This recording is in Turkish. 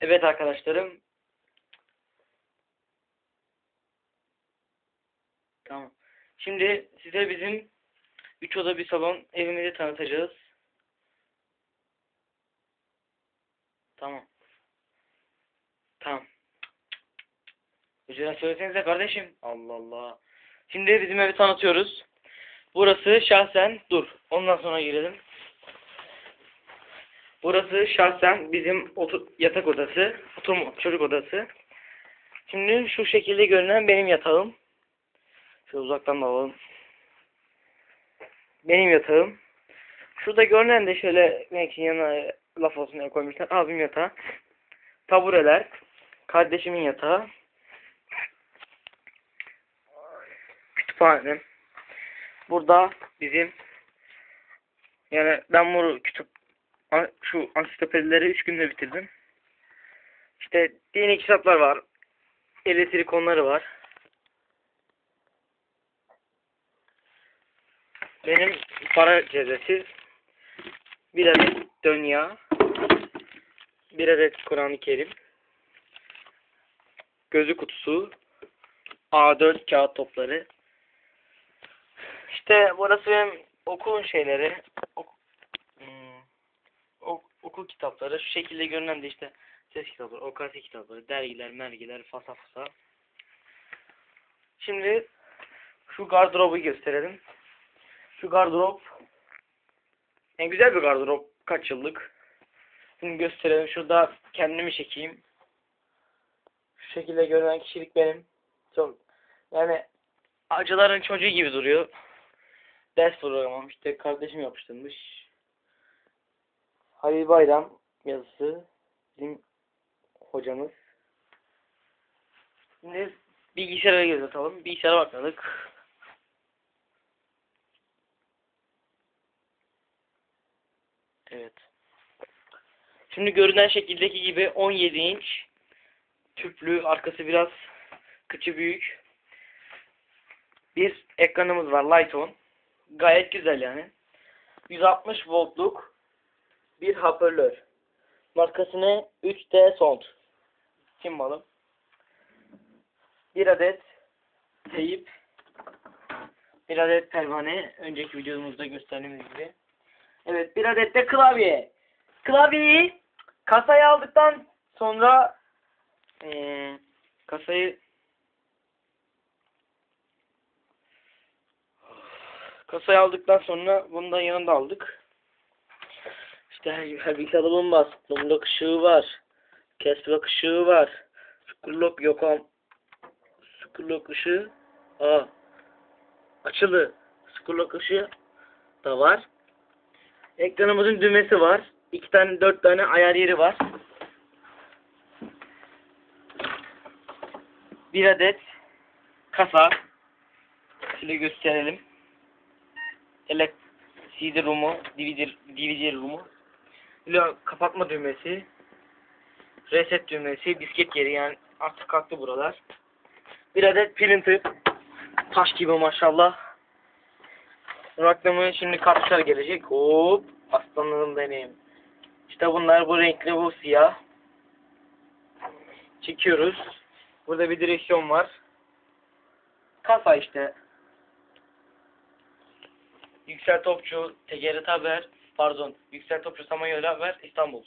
Evet arkadaşlarım. Tamam. Şimdi size bizim 3 oda bir salon evimizi tanıtacağız. Tamam. Tamam. Önceden söylesenize kardeşim. Allah Allah. Şimdi bizim evi tanıtıyoruz. Burası şahsen dur. Ondan sonra girelim. Burası şahsen bizim yatak odası, oturma çocuk odası. Şimdi şu şekilde görünen benim yatağım. Şöyle uzaktan da alalım. Benim yatağım. Şurada görünen de şöyle belki yanına laf olsun diye koymuşlar. Abim yatağı. Tabureler. Kardeşimin yatağı. Kütüphanem. Burada bizim yani ben bu kütüp şu ansiklopedileri 3 günde bitirdim. İşte dini kitaplar var. Elektrik konuları var. Benim para cezesi bir adet dünya bir adet Kur'an-ı Kerim gözü kutusu A4 kağıt topları işte burası benim okulun şeyleri okul kitapları şu şekilde görünen de işte ses kitapları, OKS kitapları, dergiler, mergiler, fasa fasa. Şimdi şu gardırobu gösterelim. Şu gardırop en güzel bir gardırop. Kaç yıllık. Şimdi gösterelim. Şurada kendimi çekeyim. Şu şekilde görünen kişilik benim. Çok yani acıların çocuğu gibi duruyor. Ders programım işte kardeşim yapıştırmış. Halil Bayram yazısı bizim hocamız. Şimdi bilgisayara göz atalım. Bilgisayara bakmadık. Evet. Şimdi görünen şekildeki gibi 17 inç tüplü arkası biraz kıçı büyük bir ekranımız var Lighton. Gayet güzel yani. 160 voltluk bir hoparlör. Markası ne? 3D Sound. Kim malı? Bir adet teyip bir adet pervane. Önceki videomuzda gösterdiğimiz gibi. Evet bir adet de klavye. Klavyeyi kasaya aldıktan sonra eee kasayı kasayı aldıktan sonra bunu da yanında aldık. Her, bilgisayarda bulunmaz. Lumlok ışığı var. Kesbek ışığı var. Skurlok yok am. Skurlok ışığı. Aa. Açılı. Skurlok ışığı da var. Ekranımızın düğmesi var. İki tane, dört tane ayar yeri var. Bir adet kasa. Şöyle gösterelim. Ele CD room'u, DVD, DVD room'u. Kapatma düğmesi. Reset düğmesi, disket yeri yani artık kalktı buralar. Bir adet printer. Taş gibi maşallah. Reklamı şimdi kartuşlar gelecek. Hop. Aslanlarım benim. İşte bunlar bu renkli bu siyah. Çekiyoruz. Burada bir direksiyon var. Kasa işte. Yüksel Topçu, TGRT Haber, pardon, Yüksel Topçu Samanyolu Haber, İstanbul.